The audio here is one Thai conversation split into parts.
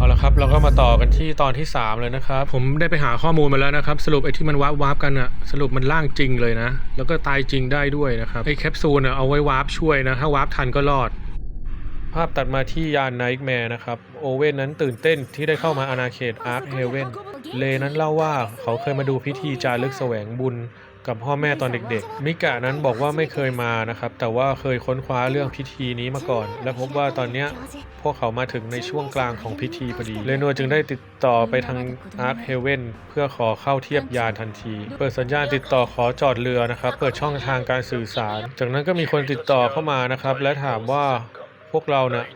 เอาละครับเราก็มาต่อกันที่ตอนที่ 3 เลยนะครับ ผมได้ไปหาข้อมูลมาแล้วนะครับ สรุปไอ้ที่มันวาร์ปวาร์ปกันอะสรุปมันล่างจริงเลยนะ แล้วก็ตายจริงได้ด้วยนะครับไอ้แคปซูลอะเอาไว้วาร์ปช่วยนะถ้าวาร์ปทันก็รอด ภาพตัดมาที่ยานไนท์แมร์นะครับ โอเว่นนั้นตื่นเต้นที่ได้เข้ามาอาณาเขตอาร์คเฮเว่นเลนั้นเล่าว่าเขาเคยมาดูพิธีจารึกแสวงบุญ กับพ่อแม่ตอนเด็กๆ มิกะนั้นบอกว่าไม่เคยมานะครับ แต่ว่าเคยค้นคว้าเรื่องพิธีนี้มาก่อน และพบว่าตอนเนี้ยพวกเขามาถึงในช่วงกลางของพิธีพอดี เลนัวจึงได้ติดต่อไปทางอาร์คเฮเว่นเพื่อขอเข้าเทียบยานทันที เปิดสัญญาณติดต่อขอจอดเรือนะครับ เปิดช่องทางการสื่อสาร จากนั้นก็มีคนติดต่อเข้ามานะครับ และถามว่าพวกเราเนี่ย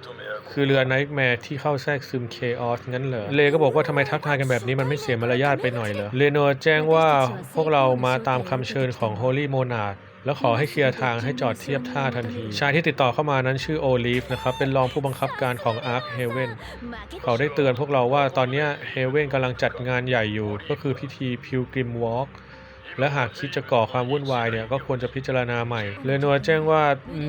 คือเรือไนท์แมร์ที่เข้าแทรกซึมเคออสงั้นเหรอ เลก็บอกว่าทำไมทักทายกันแบบนี้มันไม่เสียมารยาทไปหน่อยเหรอ เลโนแจ้งว่าพวกเรามาตามคำเชิญของ Holy Monarch แล้วขอให้เคลียร์ทางให้จอดเทียบท่าทันที ชายที่ติดต่อเข้ามานั้นชื่อโอลิฟนะครับ เป็นรองผู้บังคับการของ Ark Haven เขาได้เตือนพวกเราว่าตอนนี้เฮเวนกำลังจัดงานใหญ่อยู่ ก็คือพิธี Pilgrim Walk และหากคิดจะก่อความวุ่นวายเนี่ยก็ควรจะพิจารณาใหม่เลนัวแจ้งว่า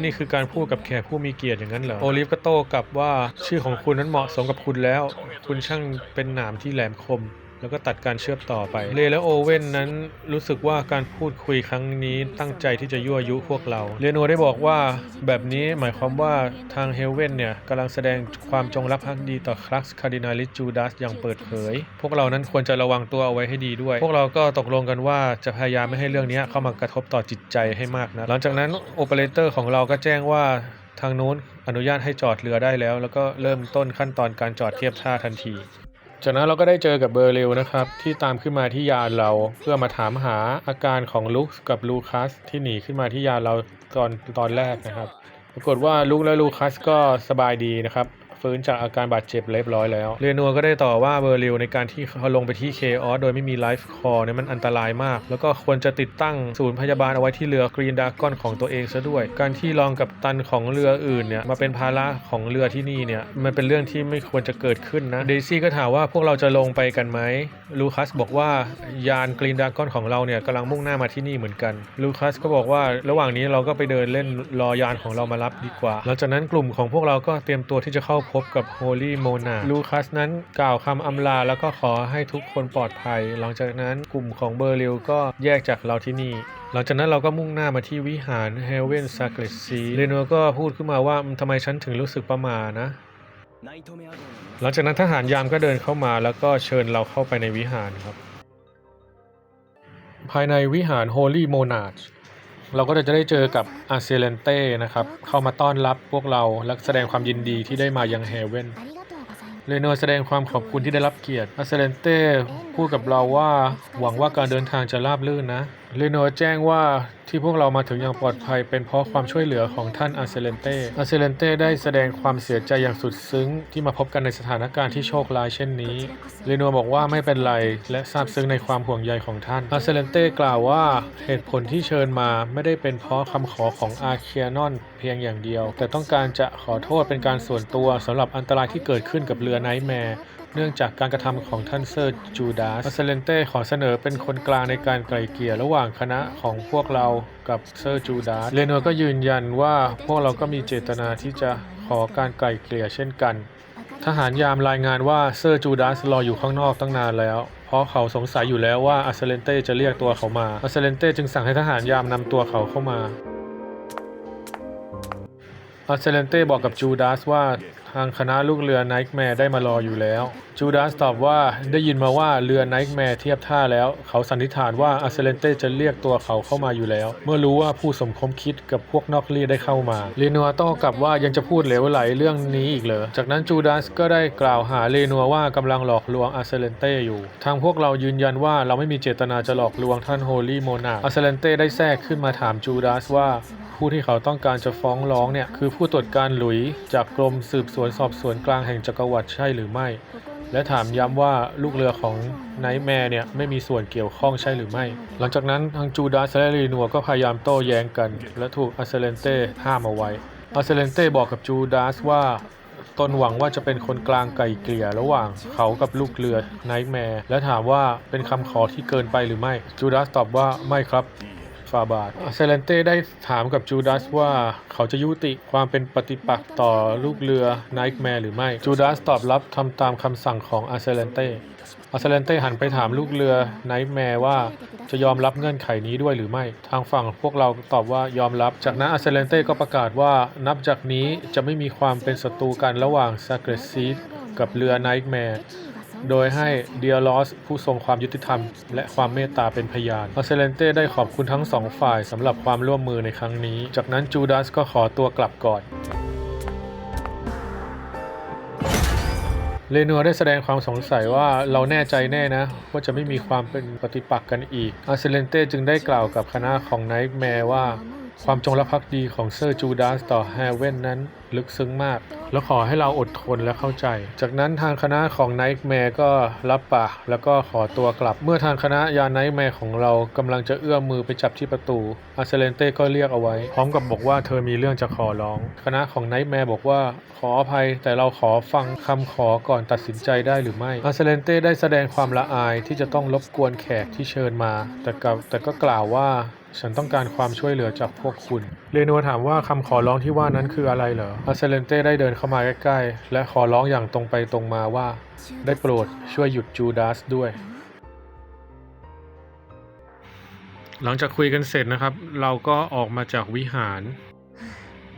นี่คือการพูดกับแขกผู้มีเกียรติอย่างนั้นเหรอโอลิฟก็โต้กลับว่าชื่อของคุณนั้นเหมาะสมกับคุณแล้ว คุณช่างเป็นหนามที่แหลมคม แล้วก็ตัดการเชื่อมต่อไปเลและโอเว่นนั้นรู้สึกว่าการพูดคุยครั้งนี้ตั้งใจที่จะยั่วยุพวกเราเรนัวได้บอกว่าแบบนี้หมายความว่าทางเฮเว่นเนี่ยกำลังแสดงความจงรักภักดีต่อคลักส์คาร์ดินาลิสจูดัสอย่างเปิดเผย พวกเรานั้นควรจะระวังตัวเอาไว้ให้ดีด้วย พวกเราก็ตกลงกันว่าจะพยายามไม่ให้เรื่องนี้เข้ามากระทบต่อจิตใจให้มากนะหลังจากนั้นโอเปอเรเตอร์ของเราก็แจ้งว่าทางนู้นอนุญาตให้จอดเรือได้แล้ว แล้วก็เริ่มต้นขั้นตอนการจอดเทียบท่าทันที จากนั้นเราก็ได้เจอกับเบอร์เรลนะครับ ที่ตามขึ้นมาที่ยานเราเพื่อมาถามหาอาการของลุคกับลูคัสที่หนีขึ้นมาที่ยานเราตอนตอนแรกนะครับ ปรากฏว่าลุคและลูคัสก็สบายดีนะครับ ฟื้นจากอาการบาดเจ็บเรียบร้อยแล้ว เรนัวก็ได้ต่อว่าเบอร์ริลในการที่เขาลงไปที่เคออสโดยไม่มีไลฟ์คอร์เนี่ยมันอันตรายมาก แล้วก็ควรจะติดตั้งศูนย์พยาบาลเอาไว้ที่เรือกรีนดากอนของตัวเองซะด้วย การที่รองกับตันของเรืออื่นเนี่ยมาเป็นภาระของเรือที่นี่เนี่ยมันเป็นเรื่องที่ไม่ควรจะเกิดขึ้นนะเดซี่ก็ถามว่าพวกเราจะลงไปกันไหมลูคัสบอกว่ายานกรีนดากอนของเราเนี่ยกำลังมุ่งหน้ามาที่นี่เหมือนกันลูคัสก็บอกว่าระหว่างนี้เราก็ไปเดินเล่นรอยานของเรามารับดีกว่า หลังจากนั้นกลุ่มของพวกเราก็เตรียมตัวที่จะเข้าพบกับโฮลี่โมนาลูคัสนั้นกล่าวคำอำลาแล้วก็ขอให้ทุกคนปลอดภัย หลังจากนั้นกลุ่มของเบอร์ลิลก็แยกจากเราที่นี่ หลังจากนั้นเราก็มุ่งหน้ามาที่วิหารเฮเวนซากเกรซีเรโนก็พูดขึ้นมาว่าทำไมฉันถึงรู้สึกประมานะหลังจากนั้นทหารยามก็เดินเข้ามาแล้วก็เชิญเราเข้าไปในวิหารครับ ภายในวิหาร Holy Monarch เราก็จะได้เจอกับอาเซเลนเต้นะครับ เข้ามาต้อนรับพวกเราและแสดงความยินดีที่ได้มายังเฮเว่นเรโนแสดงความขอบคุณที่ได้รับเกียรติอาเซเลนเต้พูดกับเราว่าหวังว่าการเดินทางจะราบรื่นนะ เรโนแจ้งว่าที่พวกเรามาถึงอย่างปลอดภัย เป็นเพราะความช่วยเหลือของท่านอาเซเลนเต้อาเซเลนเต้ได้แสดงความเสียใจอย่างสุดซึ้ง ที่มาพบกันในสถานการณ์ที่โชคร้ายเช่นนี้เรโนบอกว่าไม่เป็นไร และซาบซึ้งในความห่วงใยของท่านอาเซเลนเต้กล่าวว่าเหตุผลที่เชิญมาไม่ได้เป็นเพราะคำขอของอาเคียนอนเพียงอย่างเดียว แต่ต้องการจะขอโทษเป็นการส่วนตัวสำหรับอันตรายที่เกิดขึ้นกับเรือไนท์แมร์ เนื่องจากการกระทำของท่านเซอร์จูดาสอาเซเลนเต้ขอเสนอเป็นคนกลางในการไกล่เกลี่ยระหว่างคณะของพวกเรากับเซอร์จูดาสเรโนก็ยืนยันว่าพวกเราก็มีเจตนาที่จะขอการไกล่เกลี่ยเช่นกันทหารยามรายงานว่าเซอร์จูดาสรออยู่ข้างนอกตั้งนานแล้ว เพราะเขาสงสัยอยู่แล้วว่าอาเซเลนเต้จะเรียกตัวเขามาอาเซเลนเต้จึงสั่งให้ทหารยามนำตัวเขาเข้ามาอาเซเลนเต้บอกกับจูดาสว่า ทางคณะลูกเรือไนท์แมร์ได้มารออยู่แล้ว จูดาสตอบว่าได้ยินมาว่าเรือไนท์แมร์เทียบท่าแล้ว เขาสันนิษฐานว่าอาเซเลนเต้จะเรียกตัวเขาเข้ามาอยู่แล้ว เมื่อรู้ว่าผู้สมคบคิดกับพวกนอกรีได้เข้ามาเรนัวโต้กลับว่ายังจะพูดเหลวไหลเรื่องนี้อีกเหรอจากนั้นจูดาสก็ได้กล่าวหาเรนัวว่ากำลังหลอกลวงอาเซเลนเต้อยู่ ทางพวกเรายืนยันว่าเราไม่มีเจตนาจะหลอกลวงท่านโฮลี่โมนาอาเซเลนเต้ได้แทรกขึ้นมาถามจูดาสว่า ผู้ที่เขาต้องการจะฟ้องร้องเนี่ยคือผู้ตรวจการหลุยจากกรมสืบสวนสอบสวนกลางแห่งจักรวรรดิใช่หรือไม่ และถามย้ำว่าลูกเรือของไนท์แมร์เนี่ยไม่มีส่วนเกี่ยวข้องใช่หรือไม่ หลังจากนั้นทางจูดาสและรีนัวก็พยายามโต้แย้งกัน และถูกอาเซเลนเต้ห้ามเอาไว้อาเซเลนเต้บอกกับจูดาสว่าตนหวังว่าจะเป็นคนกลางไกล่เกลี่ยระหว่างเขากับลูกเรือไนท์แมร์และถามว่าเป็นคำขอที่เกินไปหรือไม่จูดาสตอบว่าไม่ครับ ฟาบาทเซเลนเต้ได้ถามกับจูดาสว่าเขาจะยุติความเป็นปฏิปักษ์ต่อลูกเรือไนท์แมร์หรือไม่ จูดาสตอบรับทำตามคำสั่งของอาเซเลนเต้อาเซเลนเต้หันไปถามลูกเรือไนท์แมร์ว่าจะยอมรับเงื่อนไขนี้ด้วยหรือไม่ ทางฝั่งพวกเราตอบว่ายอมรับ จากนั้นอาเซเลนเต้ก็ประกาศว่านับจากนี้จะไม่มีความเป็นศัตรูกันระหว่างซาเกรซีกับเรือไนท์แมร์ โดยให้เดียลอสผู้ทรงความยุติธรรม และความเมตตาเป็นพยานอาเซเลนเต้ได้ขอบคุณทั้งสองฝ่ายสำหรับความร่วมมือในครั้งนี้ จากนั้นจูดาสก็ขอตัวกลับก่อนเลนัวได้แสดงความสงสัยว่าเราแน่ใจแน่นะ ว่าจะไม่มีความเป็นปฏิปักษ์กันอีกอาเซเลนเต้จึงได้กล่าวกับคณะของไนท์แมร์ว่า ความจงรักภักดีของเซอร์จูดาสต่อแฮเวนนั้นลึกซึ้งมาก แล้วขอให้เราอดทนและเข้าใจ จากนั้นทางคณะของไนท์แมร์ก็รับปากแล้วก็ขอตัวกลับ เมื่อทางคณะยาไนท์แมร์ของเรากำลังจะเอื้อมมือไปจับที่ประตูอาเซเลนเต้ก็เรียกเอาไว้ พร้อมกับบอกว่าเธอมีเรื่องจะขอร้อง คณะของไนท์แมร์บอกว่าขออภัยแต่เราขอฟังคำขอก่อนตัดสินใจได้หรือไม่อาเซเลนเต้ได้แสดงความละอายที่จะต้องรบกวนแขกที่เชิญมา แต่กับแต่ก็กล่าวว่า ฉันต้องการความช่วยเหลือจากพวกคุณ เรนัวถามว่าคำขอร้องที่ว่านั้นคืออะไรเหรอ อาเซเลนเต้ได้เดินเข้ามาใกล้ๆ และขอร้องอย่างตรงไปตรงมาว่า ได้โปรดช่วยหยุดจูดาสด้วย หลังจากคุยกันเสร็จนะครับ เราก็ออกมาจากวิหาร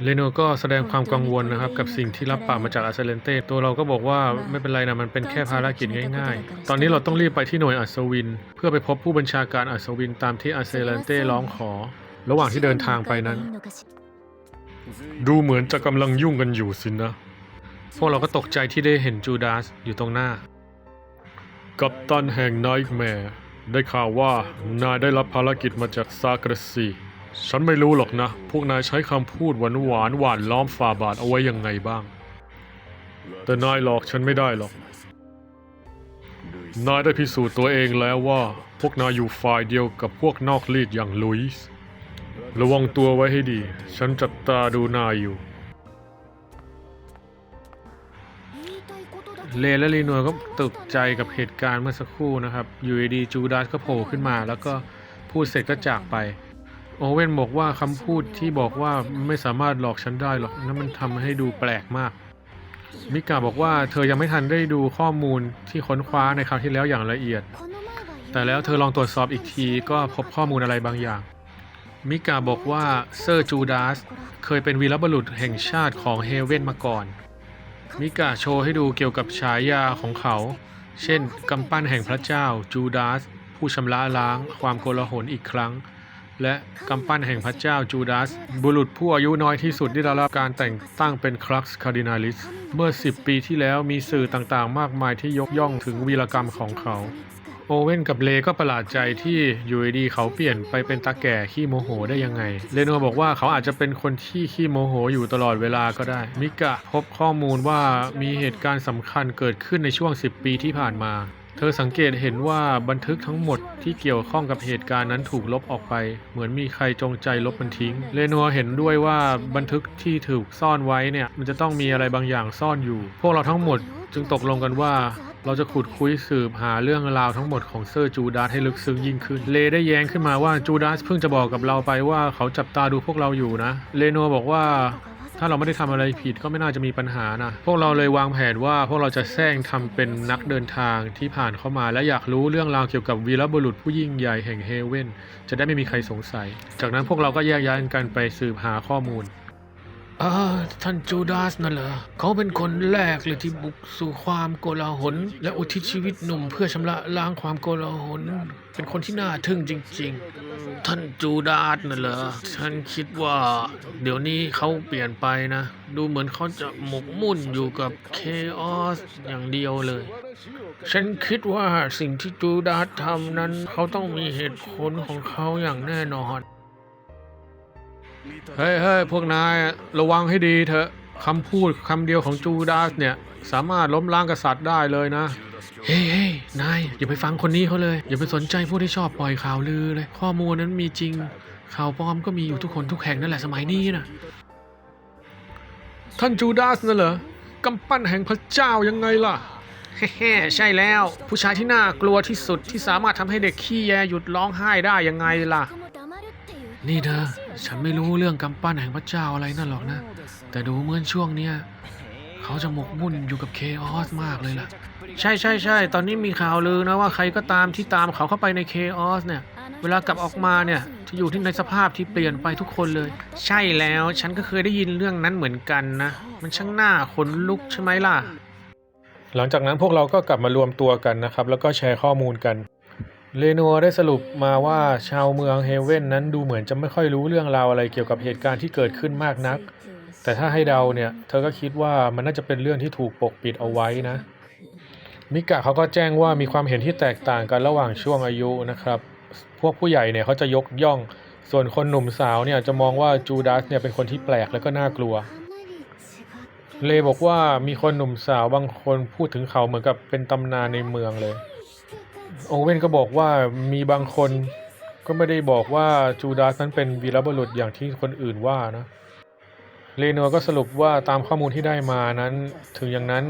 เรโนก็แสดงความกังวลนะครับกับสิ่งที่รับปากมาจากอาเซเลนเต้ตัวเราก็บอกว่าไม่เป็นไรนะมันเป็นแค่ภารกิจง่ายๆ ตอนนี้เราต้องรีบไปที่หน่วยอัศวิน เพื่อไปพบผู้บัญชาการอัศวินตามที่อาเซเลนเต้ร้องขอ ระหว่างที่เดินทางไปนั้น ดูเหมือนจะกำลังยุ่งกันอยู่สินะ พวกเราก็ตกใจที่ได้เห็นจูดาสอยู่ตรงหน้า กัปตันแห่งไนท์แมร์ได้ข่าวว่านายได้รับภารกิจมาจากซากรซี ฉันไม่รู้หรอกนะ พวกนายใช้คำพูดหวานหวานหวานล้อมฝ่าบาทเอาไว้ยังไงบ้าง แต่นายหลอกฉันไม่ได้หรอก นายได้พิสูจน์ตัวเองแล้วว่า พวกนายอยู่ฝ่ายเดียวกับพวกนอกลีดอย่างลุยส์ระวังตัวไว้ให้ดี ฉันจับตาดูนายอยู่ เลและลีนัวก็ตกใจกับเหตุการณ์เมื่อสักครู่นะครับ อยู่ดีจูดาสก็โผล่ขึ้นมา แล้วก็พูดเสร็จก็จากไป โอเว่นบอกว่าคำพูดที่บอกว่าไม่สามารถหลอกฉันได้หรอกนั่นมันทำให้ดูแปลกมาก มิกาบอกว่าเธอยังไม่ทันได้ดูข้อมูลที่ค้นคว้าในคราวที่แล้วอย่างละเอียด แต่แล้วเธอลองตรวจสอบอีกทีก็พบข้อมูลอะไรบางอย่าง มิกาบอกว่าเซอร์จูดาสเคยเป็นวีรบุรุษแห่งชาติของเฮเว่นมาก่อน มิกาโชว์ให้ดูเกี่ยวกับฉายาของเขา เช่นกำปั้นแห่งพระเจ้าจูดาสผู้ชำระล้างความโกลาหลอีกครั้ง และกำปั้นแห่งพระเจ้าจูดาส บุรุษผู้อายุน้อยที่สุดที่ได้รับการแต่งตั้งเป็นครักส์คาร์ดินาลิส เมื่อ 10 ปีที่แล้วมีสื่อต่างๆ มากมายที่ยกย่องถึงวีรกรรมของเขา โอเว่นกับเลก็ประหลาดใจที่อยู่ดีเขาเปลี่ยนไปเป็นตาแก่ขี้โมโหได้ยังไง เลโนบอกว่าเขาอาจจะเป็นคนที่ขี้โมโหอยู่ตลอดเวลาก็ได้ มิกะพบข้อมูลว่ามีเหตุการณ์สำคัญเกิดขึ้นในช่วง 10 ปีที่ผ่านมา เธอสังเกตเห็นว่าบันทึกทั้งหมดที่เกี่ยวข้องกับเหตุการณ์นั้นถูกลบออกไป เหมือนมีใครจงใจลบมันทิ้ง เลนัวเห็นด้วยว่าบันทึกที่ถูกซ่อนไว้เนี่ยมันจะต้องมีอะไรบางอย่างซ่อนอยู่ พวกเราทั้งหมดจึงตกลงกันว่าเราจะขุดคุยสืบหาเรื่องราวทั้งหมดของเซอร์จูดาสให้ลึกซึ้งยิ่งขึ้น เลได้แย้งขึ้นมาว่าจูดาสเพิ่งจะบอกกับเราไปว่าเขาจับตาดูพวกเราอยู่นะ เลโนบอกว่า ถ้าเราไม่ได้ทำอะไรผิดก็ไม่น่าจะมีปัญหานะ พวกเราเลยวางแผนว่าพวกเราจะแซงทำเป็นนักเดินทางที่ผ่านเข้ามา และอยากรู้เรื่องราวเกี่ยวกับวีรบุรุษผู้ยิ่งใหญ่แห่งเฮเว่นจะได้ไม่มีใครสงสัย จากนั้นพวกเราก็แยกย้ายกันไปสืบหาข้อมูล อ่าท่านจูดาสนั่นเหรอเขาเป็นคนแรกเลยที่บุกสู่ความโกลาหล และอุทิศชีวิตหนุ่มเพื่อชำระล้างความโกลาหล เป็นคนที่น่าทึ่งจริง ๆ ท่านจูดาสนั่นเหรอฉันคิดว่า เดี๋ยวนี้เขาเปลี่ยนไปนะ ดูเหมือนเขาจะหมกมุ่นอยู่กับเคออสอย่างเดียวเลย ฉันคิดว่าสิ่งที่จูดาสทำนั้นเขาต้องมีเหตุผลของเขาอย่างแน่นอน เฮ้ยเฮ้ยพวกนายระวังให้ดีเถอะคำพูดคำเดียวของจูดาสเนี่ย สามารถล้มล้างกษัตริย์ได้เลยนะ เฮ้ยเฮ้ยนายอย่าไปฟังคนนี้เขาเลย อย่าไปสนใจพวกที่ชอบปล่อยข่าวลือเลย ข้อมูลนั้นมีจริง ข่าวปลอมก็มีอยู่ทุกคนทุกแห่งนั่นแหละสมัยนี้นะท่านจูดาสน่ะเหรอกำปั้นแห่งพระเจ้ายังไงล่ะเฮ้ใช่แล้ว ผู้ชายที่น่ากลัวที่สุดที่สามารถทำให้เด็กขี้แยหยุดร้องไห้ได้ยังไงล่ะ นี่เธอ ฉันไม่รู้เรื่องกำปั้นแห่งพระเจ้าอะไรนั่นหรอกนะ แต่ดูเหมือนช่วงเนี้ยเขาจะหมกมุ่นอยู่กับเคออสมากเลยล่ะ ใช่ใช่ใช่ตอนนี้มีข่าวลือนะว่าใครก็ตามที่ตามเขาเข้าไปในเคออสเนี่ย เวลากลับออกมาเนี่ยจะอยู่ที่ในสภาพที่เปลี่ยนไปทุกคนเลย ใช่แล้วฉันก็เคยได้ยินเรื่องนั้นเหมือนกันนะ มันช่างน่าขนลุกใช่ไหมล่ะ หลังจากนั้นพวกเราก็กลับมารวมตัวกันนะครับ แล้วก็แชร์ข้อมูลกัน เรนัวได้สรุปมาว่าชาวเมืองเฮเว่นนั้นดูเหมือนจะไม่ค่อยรู้เรื่องราวอะไรเกี่ยวกับเหตุการณ์ที่เกิดขึ้นมากนัก แต่ถ้าให้เดาเนี่ย เธอก็คิดว่ามันน่าจะเป็นเรื่องที่ถูกปกปิดเอาไว้นะ มิกะเขาก็แจ้งว่ามีความเห็นที่แตกต่างกันระหว่างช่วงอายุนะครับ พวกผู้ใหญ่เนี่ยเขาจะยกย่อง ส่วนคนหนุ่มสาวเนี่ยจะมองว่าจูดาสเนี่ยเป็นคนที่แปลกแล้วก็น่ากลัวเลบอกว่ามีคนหนุ่มสาวบางคนพูดถึงเขาเหมือนกับเป็นตำนานในเมืองเลย โอเว่นก็บอกว่ามีบางคนก็ไม่ได้บอกว่าจูดาสนั้นเป็นวีรบุรุษอย่างที่คนอื่นว่านะเรนัวก็สรุปว่าตามข้อมูลที่ได้มานั้น ถึงอย่างนั้น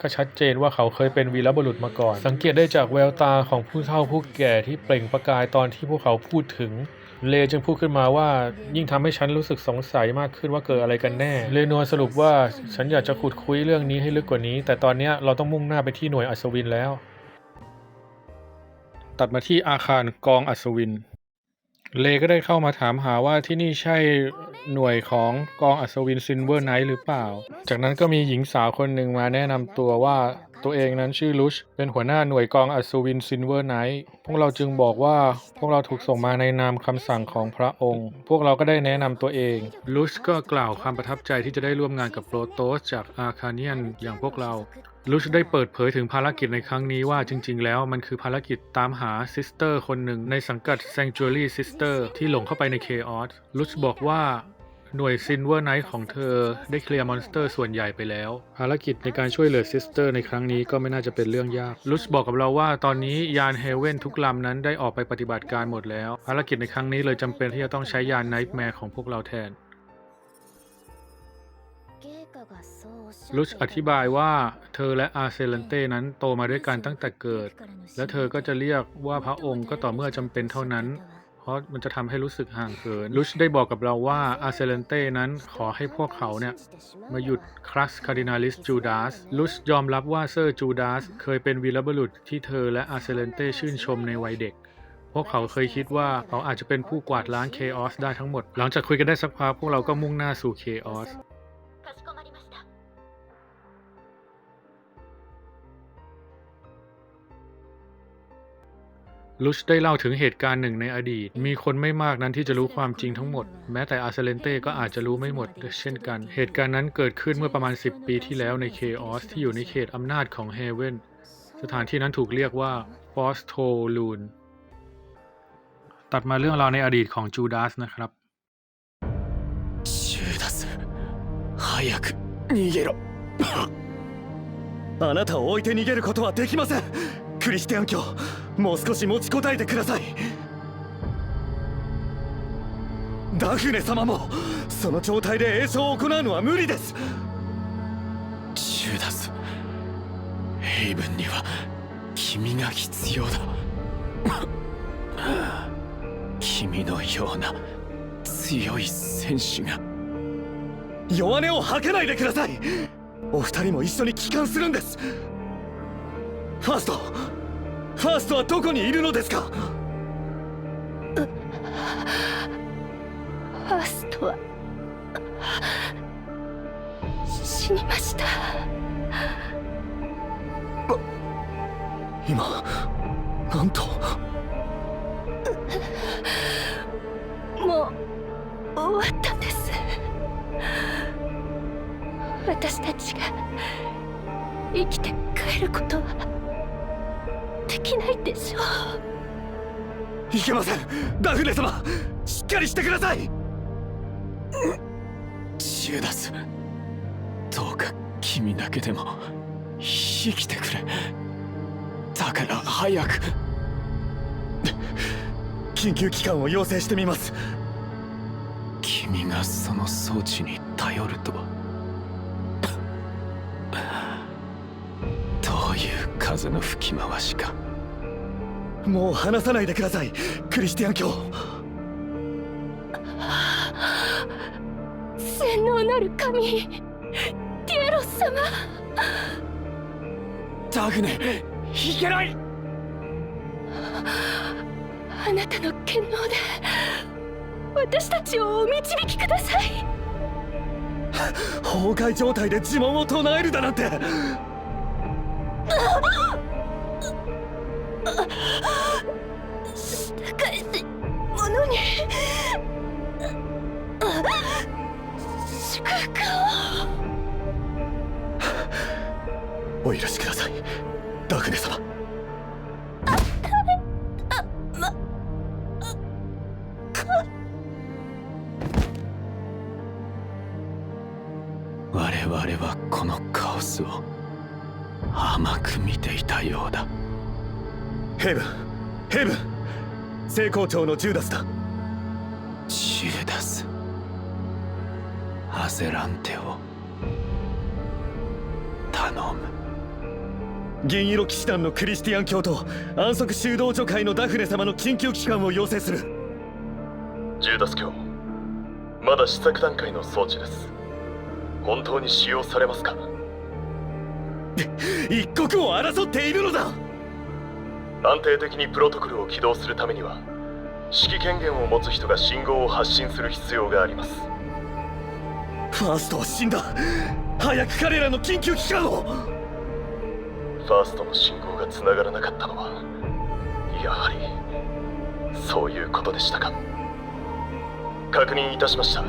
ก็ชัดเจนว่าเขาเคยเป็นวีรบุรุษมาก่อน สังเกตได้จากแววตาของผู้เฒ่าผู้แก่ที่เปล่งประกายตอนที่พวกเขาพูดถึง เลจึงพูดขึ้นมาว่ายิ่งทำให้ฉันรู้สึกสงสัยมากขึ้นว่าเกิดอะไรกันแน่เรนัวสรุปว่าฉันอยากจะขุดคุยเรื่องนี้ให้ลึกกว่านี้ แต่ตอนนี้เราต้องมุ่งหน้าไปที่หน่วยอัศวินแล้ว ตัดมาที่อาคารกองอัศวิน เลก็ได้เข้ามาถามหาว่าที่นี่ใช่หน่วยของกองอัศวินซินเวอร์ไนท์หรือเปล่า จากนั้นก็มีหญิงสาวคนหนึ่งมาแนะนำตัวว่า ตัวเองนั้นชื่อลุช เป็นหัวหน้าหน่วยกองอัศวินซินเวอร์ไนท์ พวกเราจึงบอกว่าพวกเราถูกส่งมาในนามคำสั่งของพระองค์ พวกเราก็ได้แนะนำตัวเอง ลุชก็กล่าวความประทับใจที่จะได้ร่วมงานกับโปรโตสจากอาคาเนียนอย่างพวกเรา ลุชได้เปิดเผยถึงภารกิจในครั้งนี้ว่าจริง ๆ แล้วมันคือภารกิจตามหาซิสเตอร์คนหนึ่งในสังกัด Sanctuary Sister ที่หลงเข้าไปใน Chaos ลุชบอกว่า หน่วยซินเวอร์ไนท์ของเธอได้เคลียร์มอนสเตอร์ส่วนใหญ่ไปแล้ว ภารกิจในการช่วยเหลือซิสเตอร์ในครั้งนี้ก็ไม่น่าจะเป็นเรื่องยาก ลุชบอกกับเราว่าตอนนี้ยานเฮเว่นทุกลำนั้นได้ออกไปปฏิบัติการหมดแล้ว ภารกิจในครั้งนี้เลยจำเป็นที่จะต้องใช้ยานไนท์แมร์ของพวกเราแทนลุชอธิบายว่าเธอและอาเซเลนเต้นั้นโตมาด้วยกันตั้งแต่เกิด และเธอก็จะเรียกว่าพระองค์ก็ต่อเมื่อจำเป็นเท่านั้น เพราะมันจะทำให้รู้สึกห่างเหินลุชได้บอกกับเราว่าอาเซเลนเต้นั้นขอให้พวกเขาเนี่ย มาหยุดครัสคาร์ดินาลิสจูดาสลุชยอมรับว่าเซอร์จูดาสเคยเป็นวีรบุรุษที่เธอและอาเซเลนเต้ชื่นชมในวัยเด็ก พวกเขาเคยคิดว่าเขาอาจจะเป็นผู้กวาดล้างเคออสได้ทั้งหมด หลังจากคุยกันได้สักพักพวกเราก็มุ่งหน้าสู่เคออส ลุชได้เล่าถึงเหตุการณ์หนึ่งในอดีต มีคนไม่มากนั้นที่จะรู้ความจริงทั้งหมด แม้แต่อาร์เซเลนเต้ก็อาจจะรู้ไม่หมด เช่นกัน เหตุการณ์นั้นเกิดขึ้นเมื่อประมาณ 10 ปีที่แล้วในเคออสที่อยู่ในเขตอำนาจของเฮเวนสถานที่นั้นถูกเรียกว่าฟอสโทลูน ตัดมาเรื่องราวในอดีตของจูดาสนะครับ ジューダス早く逃げろあなたを置いて逃げることはできませんクリスティアン教 もう少し持ちこたえてください。ダフネ様もその状態で栄唱を行うのは無理です。ジューダスヘイブンには君が必要だ。君のような強い戦士が。弱音を吐けないでください。お二人も一緒に帰還するんです。ファーストファーストはどこにいるのですか？ファーストは死にました。今なんと？もう終わったんです。私たちが生きて帰ることはできないでしょう。いけません。ダフネ様しっかりしてください。ジューダスどうか君だけでも生きてくれ。だから早く。緊急機関を要請してみます。君がその装置に頼るとは風の吹き回しか。もう離さないでください。クリスティアン教。洗脳なる神。ティエロス様。ダグネいけない。あなたの権能で私たちをお導きください。崩壊状態で呪文を唱えるだなんて従えし者に祝福をお許しくださいダグネ様ああまか我々はこのカオスを甘く見ていたようだヘブンヘブン成功長のジューダスだ。ジューダス。アゼランテを。頼む。銀色騎士団のクリスティアン教と安息修道女会のダフネ様の緊急帰還を要請する。ジューダス教まだ試作段階の装置です。本当に使用されますか？一刻を争っているのだ安定的にプロトコルを起動するためには指揮権限を持つ人が信号を発信する必要があります。ファーストは死んだ。早く彼らの緊急帰還を。ファーストの信号が繋がらなかったのはやはりそういうことでしたか。確認いたしました。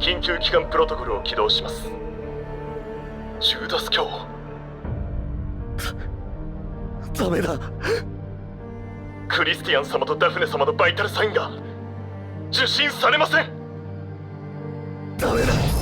緊急機関プロトコルを起動します。ジューダス教ダメだ。クリスティアン様とダフネ様のバイタルサインが受信されません。ダメだ。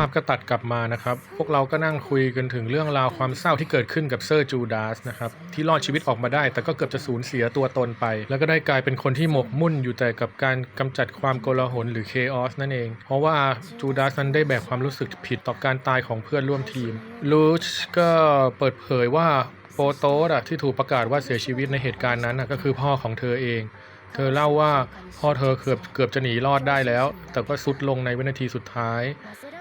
าพก็ตัดกลับมานะครับ พวกเราก็นั่งคุยกันถึงเรื่องราวความเศร้าที่เกิดขึ้นกับเซอร์จูดาสนะครับที่รอดชีวิตออกมาได้ แต่ก็เกือบจะสูญเสียตัวตนไป แล้วก็ได้กลายเป็นคนที่หมกมุ่นอยู่แต่กับการกำจัดความโกลาหลหรือเคออสนั่นเอง เพราะว่าจูดาสนั้นได้แบกความรู้สึกผิดต่อการตายของเพื่อนร่วมทีมลูชก็เปิดเผยว่าโปโตสที่ถูกประกาศว่าเสียชีวิตในเหตุการณ์นั้นก็คือพ่อของเธอเอง เธอเล่าว่าพ่อเธอเกือบเกือบจะหนีรอดได้แล้ว แต่ก็สุดลงในวินาทีสุดท้าย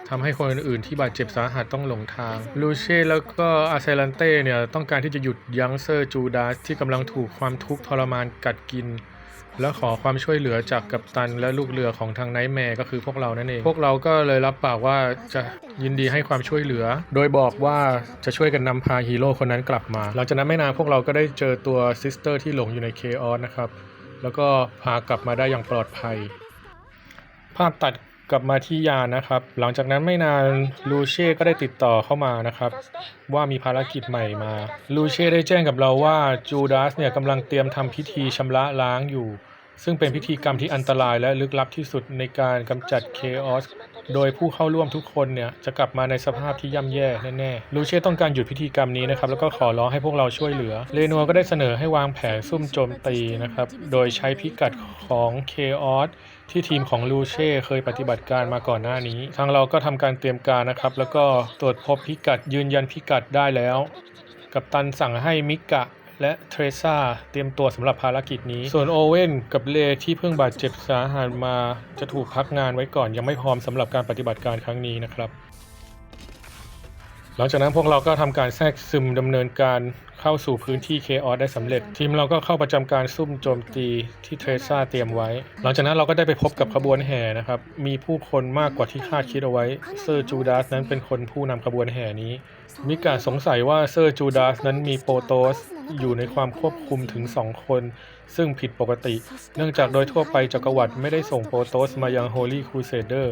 ทำให้คนอื่นๆที่บาดเจ็บสาหัสต้องหลงทาง ลูเช่แล้วก็อาเซลันเต้เนี่ยต้องการที่จะหยุดยั้งเซอร์จูดาสที่กำลังถูกความทุกข์ทรมานกัดกิน และขอความช่วยเหลือจากกัปตันและลูกเรือของทางไนท์แมร์ก็คือพวกเรานั่นเอง พวกเราก็เลยรับปากว่าจะยินดีให้ความช่วยเหลือ โดยบอกว่าจะช่วยกันนำพาฮีโร่คนนั้นกลับมา หลังจากนั้นไม่นานพวกเราก็ได้เจอตัวซิสเตอร์ที่หลงอยู่ในเคออสนะครับ แล้วก็พากลับมาได้อย่างปลอดภัย ภาพตัดกลับมาที่ยานนะครับ หลังจากนั้นไม่นานลูเช่ก็ได้ติดต่อเข้ามานะครับ ว่ามีภารกิจใหม่มาลูเช่ได้แจ้งกับเราว่าจูดาสเนี่ยกำลังเตรียมทำพิธีชำระล้างอยู่ ซึ่งเป็นพิธีกรรมที่อันตรายและลึกลับที่สุดในการกำจัดเคออส โดยผู้เข้าร่วมทุกคนเนี่ยจะกลับมาในสภาพที่ย่ำแย่แน่ๆลูเช่ต้องการหยุดพิธีกรรมนี้นะครับแล้วก็ขอร้องให้พวกเราช่วยเหลือ เรนัวก็ได้เสนอให้วางแผนซุ่มโจมตีนะครับโดยใช้พิกัดของเคออสที่ทีมของลูเช่เคยปฏิบัติการมาก่อนหน้านี้ ทางเราก็ทำการเตรียมการนะครับ แล้วก็ตรวจพบพิกัดยืนยันพิกัดได้แล้ว กัปตันสั่งให้มิกะ และเทรซ่าเตรียมตัวสำหรับภารกิจนี้ ส่วนโอเว่นกับเลที่เพิ่งบาดเจ็บสาหัสมาจะถูกพักงานไว้ก่อนยังไม่พร้อมสำหรับการปฏิบัติการครั้งนี้นะครับหลังจากนั้นพวกเราก็ทำการแทรกซึมดำเนินการเข้าสู่พื้นที่เคออสได้สำเร็จ ทีมเราก็เข้าประจำการซุ่มโจมตีที่เทรซ่าเตรียมไว้ หลังจากนั้นเราก็ได้ไปพบกับขบวนแห่นะครับ มีผู้คนมากกว่าที่คาดคิดเอาไว้ เซอร์จูดาสนั้นเป็นคนผู้นำขบวนแห่นี้ มิกาสงสัยว่าเซอร์จูดาสนั้นมีโปรโตสอยู่ในความควบคุมถึง2คน ซึ่งผิดปกติ เนื่องจากโดยทั่วไปจักรวรรดิไม่ได้ส่งโปรโตสมายัง Holy Crusader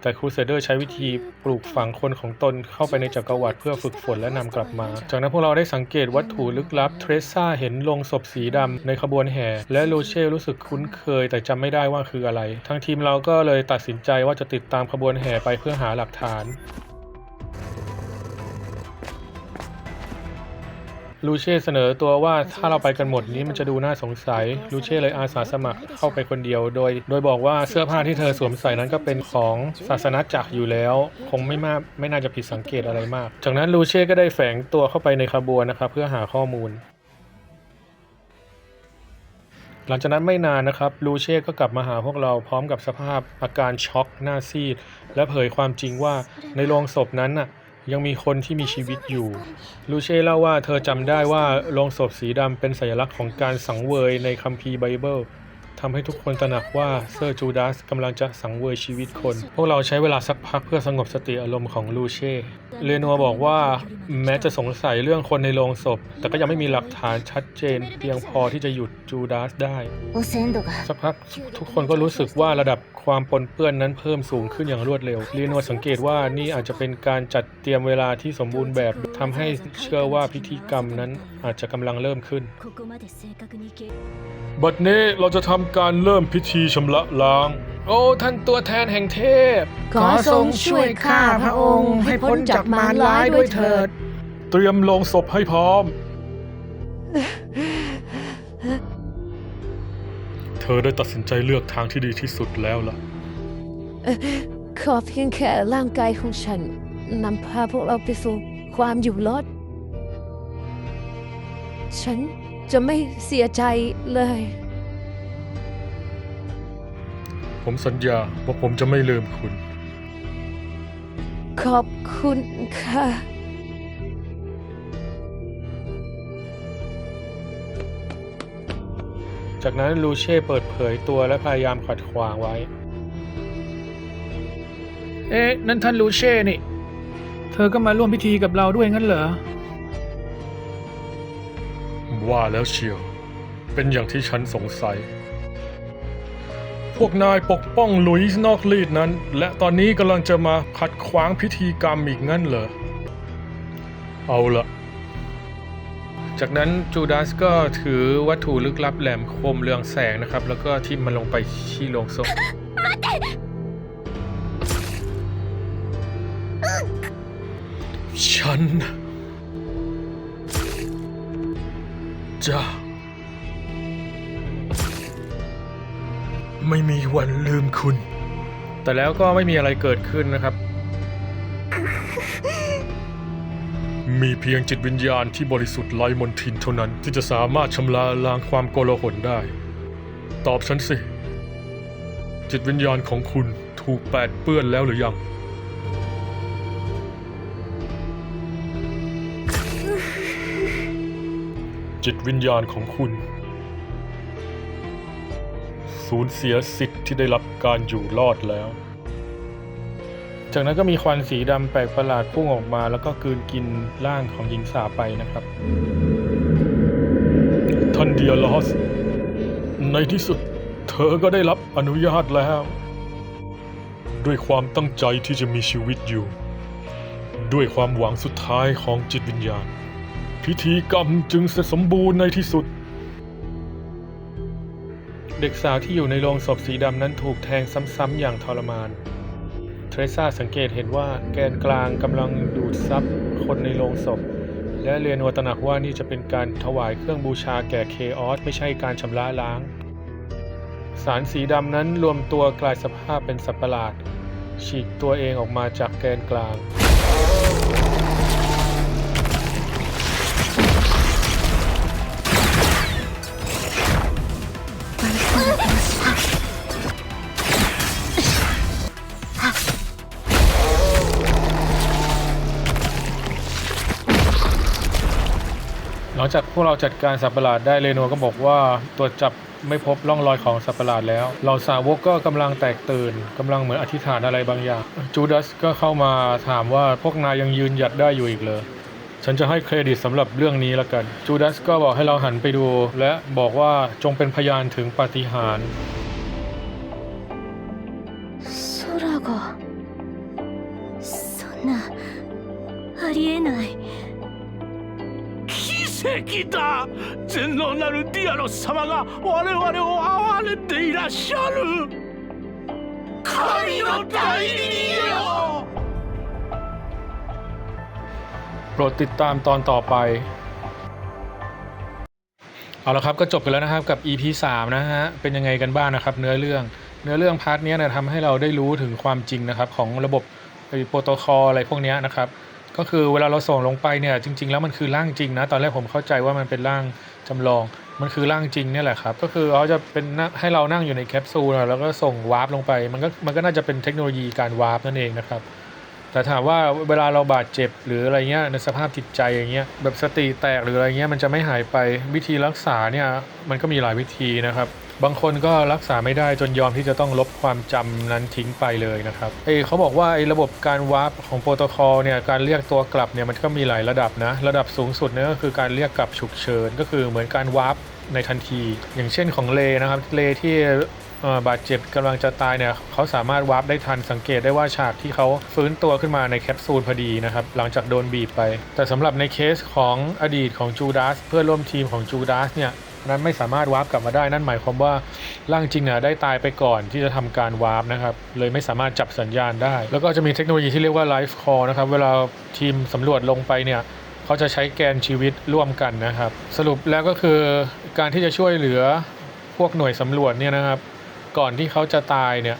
แต่ครูเซเดอร์ใช้วิธีปลูกฝังคนของตนเข้าไปในจักรวรรดิเพื่อฝึกฝนและนำกลับมา จากนั้นพวกเราได้สังเกตวัตถุลึกลับเทรซ่าเห็นลงศพสีดำในขบวนแห่ และลูเช่รู้สึกคุ้นเคย แต่จำไม่ได้ว่าคืออะไรทางทีมเราก็เลยตัดสินใจว่าจะติดตามขบวนแห่ไปเพื่อหาหลักฐาน ลูเช่เสนอตัวว่าถ้าเราไปกันหมดนี้มันจะดูน่าสงสัย ลูเช่เลยอาสาสมัครเข้าไปคนเดียว โดย โดยบอกว่าเสื้อผ้าที่เธอสวมใส่นั้นก็เป็นของศาสนาจักรอยู่แล้ว คงไม่มากไม่น่าจะผิดสังเกตอะไรมาก จากนั้นลูเช่ก็ได้แฝงตัวเข้าไปในขบวนนะครับเพื่อหาข้อมูล หลังจากนั้นไม่นานนะครับลูเช่ก็กลับมาหาพวกเราพร้อมกับสภาพอาการช็อกหน้าซีด และเผยความจริงว่าในโรงศพนั้นน่ะ ยังมีคนที่มีชีวิตอยู่ ลูเช่เล่าว่าเธอจำได้ว่าโรงศพสีดำเป็นสัญลักษณ์ของการสังเวยในคัมภีร์ไบเบิลทำให้ทุกคนตระหนักว่าเซอร์จูดาสกำลังจะสังเวยชีวิตคน พวกเราใช้เวลาสักพักเพื่อสงบสติอารมณ์ของลูเช่เรนัวบอกว่าแม้จะสงสัยเรื่องคนในโรงศพ แต่ก็ยังไม่มีหลักฐานชัดเจนเพียงพอที่จะหยุด จูดาสได้ สักพักทุกคนก็รู้สึกว่าระดับความปนเปื้อนนั้นเพิ่มสูงขึ้นอย่างรวดเร็วลีโนสังเกตว่านี่อาจจะเป็นการจัดเตรียมเวลาที่สมบูรณ์แบบทำให้เชื่อว่าพิธีกรรมนั้นอาจจะกำลังเริ่มขึ้น บัดนี้เราจะทำการเริ่มพิธีชำระล้าง โอ้ท่านตัวแทนแห่งเทพ ขอทรงช่วยข้าพระองค์ ให้พ้นจากมารร้ายด้วยเถิด เตรียมลงศพให้พร้อม Huh? เธอได้ตัดสินใจเลือกทางที่ดีที่สุดแล้วล่ะ ขอเพียงแค่ร่างกายของฉันนำพาพวกเราไปสู่ความอยู่รอด ฉันจะไม่เสียใจเลย ผมสัญญาว่าผมจะไม่ลืมคุณ ขอบคุณค่ะ จากนั้นลูเช่เปิดเผยตัวและพยายามขัดขวางไว้ เอ๊ะ นั่นท่านลูเช่นี่ เธอก็มาร่วมพิธีกับเราด้วยงั้นเหรอ ว่าแล้วเชียว เป็นอย่างที่ฉันสงสัย พวกนายปกป้องลุยส์นอกลีดนั้น และตอนนี้กำลังจะมาขัดขวางพิธีกรรมอีกงั้นเหรอ เอาละ จากนั้นจูดาสก็ถือวัตถุลึกลับแหลมคมเรืองแสงนะครับ แล้วก็ทิ่มมันลงไปที่โลงศพฉันจะไม่มีวันลืมคุณ แต่แล้วก็ไม่มีอะไรเกิดขึ้นนะครับ มีเพียงจิตวิญญาณที่บริสุทธิ์ไร้มนทินเท่านั้นที่จะสามารถชำระล้างความโกลาหลได้ ตอบฉันสิ จิตวิญญาณของคุณถูกแปดเปื้อนแล้วหรือยัง จิตวิญญาณของคุณ สูญเสียสิทธิ์ที่ได้รับการอยู่รอดแล้ว จากนั้นก็มีควันสีดำแปลกประหลาดพุ่งออกมา แล้วก็กลืนกินร่างของหญิงสาวไปนะครับท่านเดียลอส ในที่สุด เธอก็ได้รับอนุญาตแล้ว ด้วยความตั้งใจที่จะมีชีวิตอยู่ ด้วยความหวังสุดท้ายของจิตวิญญาณ พิธีกรรมจึงเสร็จสมบูรณ์ในที่สุด เด็กสาวที่อยู่ในโรงศพสีดำนั้นถูกแทงซ้ำๆอย่างทรมาน เทรซ่าสังเกตเห็นว่าแกนกลางกำลังดูดซับคนในโรงศพ และเรียนวตระหนักว่านี่จะเป็นการถวายเครื่องบูชาแก่เคออสไม่ใช่การชำระล้าง สารสีดำนั้นรวมตัวกลายสภาพเป็นสัตว์ประหลาด ฉีกตัวเองออกมาจากแกนกลาง จากพวกเราจัดการสัตว์ประหลาดได้เรโนก็บอกว่าตรวจจับไม่พบร่องรอยของสัตว์ประหลาดแล้ว เราสาวกก็กำลังแตกตื่นกำลังเหมือนอธิษฐานอะไรบางอย่าง จูดัสก็เข้ามาถามว่าพวกนายยังยืนหยัดได้อยู่อีกเลยฉันจะให้เครดิตสำหรับเรื่องนี้ละกัน จูดัสก็บอกให้เราหันไปดู และบอกว่าจงเป็นพยานถึงปาฏิหาริย์ 空がそんなありえない 奇跡だ全能なるディアロス様が我々を憐れんでいらっしゃる神の代理人よ โปรดติดตามตอนต่อไป เอาละครับก็จบกันแล้วนะครับกับ EP 3 นะฮะ เป็นยังไงกันบ้างนะครับ เนื้อเรื่อง เนื้อเรื่องพาร์ทเนี้ยเนี่ยทำให้เราได้รู้ถึงความจริงนะครับ ของระบบโปรโตคอลอะไรพวกเนี้ยนะครับ ก็คือเวลาเราส่งลงไปเนี่ยจริง ๆ แล้วมันคือร่างจริงนะตอนแรกผมเข้าใจว่ามันเป็นร่างจำลอง มันคือร่างจริงเนี่ยแหละครับก็คือเขาจะเป็นให้เรานั่งอยู่ในแคปซูลแล้วก็ส่งวาร์ปลงไปมันก็มันก็น่าจะเป็นเทคโนโลยีการวาร์ปนั่นเองนะครับแต่ถามว่าเวลาเราบาดเจ็บหรืออะไรเงี้ยในสภาพจิตใจอย่างเงี้ยแบบสติแตกหรืออะไรเงี้ยมันจะไม่หายไปวิธีรักษาเนี่ยมันก็มีหลายวิธีนะครับ บางคนก็รักษาไม่ได้จนยอมที่จะต้องลบความจำนั้นทิ้งไปเลยนะครับเอเขาบอกว่าไอ้ระบบการวาร์ปของโปรโตคอลเนี่ยการเรียกตัวกลับเนี่ยมันก็มีหลายระดับนะ ระดับสูงสุดเนี่ยก็คือการเรียกกลับฉุกเฉินก็คือเหมือนการวาร์ปในทันที อย่างเช่นของเลนะครับเลที่บาดเจ็บกำลังจะตายเนี่ยเขาสามารถวาร์ปได้ทันสังเกตได้ว่าฉากที่เขาฟื้นตัวขึ้นมาในแคปซูลพอดีนะครับ หลังจากโดนบีบไป แต่สำหรับในเคสของอดีตของจูดาสเพื่อนร่วมทีมของจูดาสเนี่ย นั้นไม่สามารถวาร์ปกลับมาได้ นั่นหมายความว่าร่างจริงอะได้ตายไปก่อนที่จะทำการวาร์ปนะครับ เลยไม่สามารถจับสัญญาณได้ แล้วก็จะมีเทคโนโลยีที่เรียกว่าไลฟ์คอร์นะครับ เวลาทีมสำรวจลงไปเนี่ยเขาจะใช้แกนชีวิตร่วมกันนะครับ สรุปแล้วก็คือการที่จะช่วยเหลือพวกหน่วยสำรวจเนี่ยนะครับ ก่อนที่เขาจะตายเนี่ย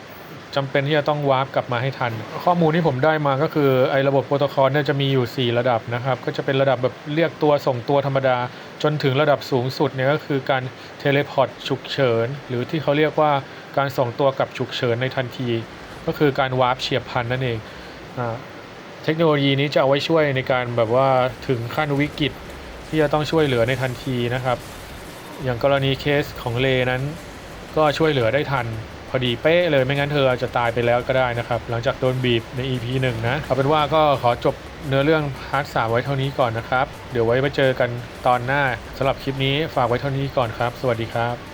จำเป็นที่จะต้องวาร์ปกลับมาให้ทัน ข้อมูลที่ผมได้มาก็คือไอ้ระบบโปรโตคอลเนี่ยจะมีอยู่ 4 ระดับนะครับ ก็จะเป็นระดับแบบเรียกตัวส่งตัวธรรมดา จนถึงระดับสูงสุดเนี่ยก็คือการเทเลพอร์ตฉุกเฉิน หรือที่เขาเรียกว่าการส่งตัวกลับฉุกเฉินในทันที ก็คือการวาร์ปเฉียบพลันนั่นเองอเทคโนโลยีนี้จะเอาไว้ช่วยในการแบบว่าถึงขั้นวิกฤตที่จะต้องช่วยเหลือในทันทีนะครับ อย่างกรณีเคสของเลนั้นก็ช่วยเหลือได้ทัน พอดีเป๊ะเลยไม่งั้นเธออาจจะตายไปแล้วก็ได้นะครับ หลังจากโดนบีบใน EP 1 นะเอาเป็นว่าก็ขอจบเนื้อเรื่องพาร์ทสไว้เท่านี้ก่อนนะครับ เดี๋ยวไว้มาเจอกันตอนหน้าสำหรับคลิปนี้ฝากไว้เท่านี้ก่อนครับ สวัสดีครับ